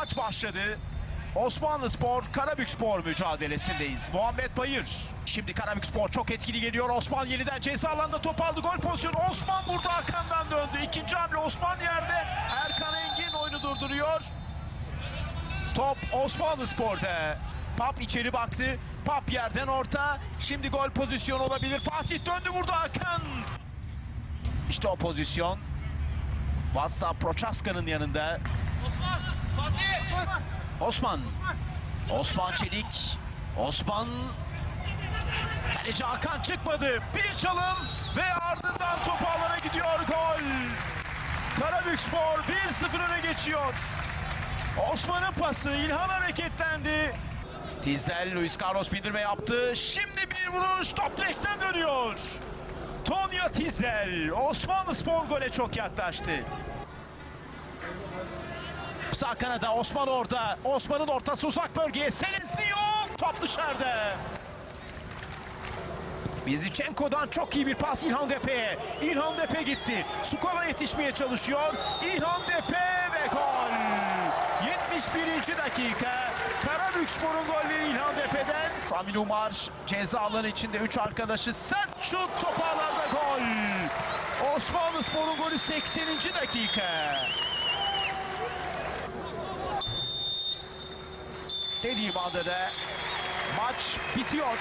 Maç başladı. Osmanlı Spor, Karabük Spor mücadelesindeyiz. Muhammed Bayır. Şimdi Karabük Spor çok etkili geliyor. Osman yeniden ceza alanında top aldı. Gol pozisyonu. Osman burada Hakan'dan döndü. İkinci hamle Osman yerde. Erkan Engin oyunu durduruyor. Top Osmanlı Spor'da. Pap içeri baktı. Pap yerden orta. Şimdi gol pozisyonu olabilir. Fatih döndü burada Hakan. İşte o pozisyon. WhatsApp Prochaska'nın yanında. Osman. Osman Çelik. Osman. Kaleci Hakan çıkmadı. Bir çalım ve ardından top ağlara gidiyor. Gol. Karabük Spor 1-0 öne geçiyor. Osman'ın pası. İlhan hareketlendi. Tizdel Luis Carlos bindirme yaptı. Şimdi bir vuruş. Top direkten dönüyor. Tonya Tizdel. Osmanlı Spor gole çok yaklaştı. Sağ kanada Osman orada. Osman'ın ortası uzak bölgeye. Selesni yok. Top dışarıda. Bizichenko'dan çok iyi bir pas İlhan Depe'ye. İlhan Depe gitti. Sukova yetişmeye çalışıyor. İlhan Depe ve gol. 71. dakika. Karabükspor'un golleri İlhan Depe'den. Kamil Umar ceza alanı içinde 3 arkadaşı sert şut top ağlarda gol. Osmanlı Spor'un golü 80. dakika. Dediğim anda da maç bitiyor.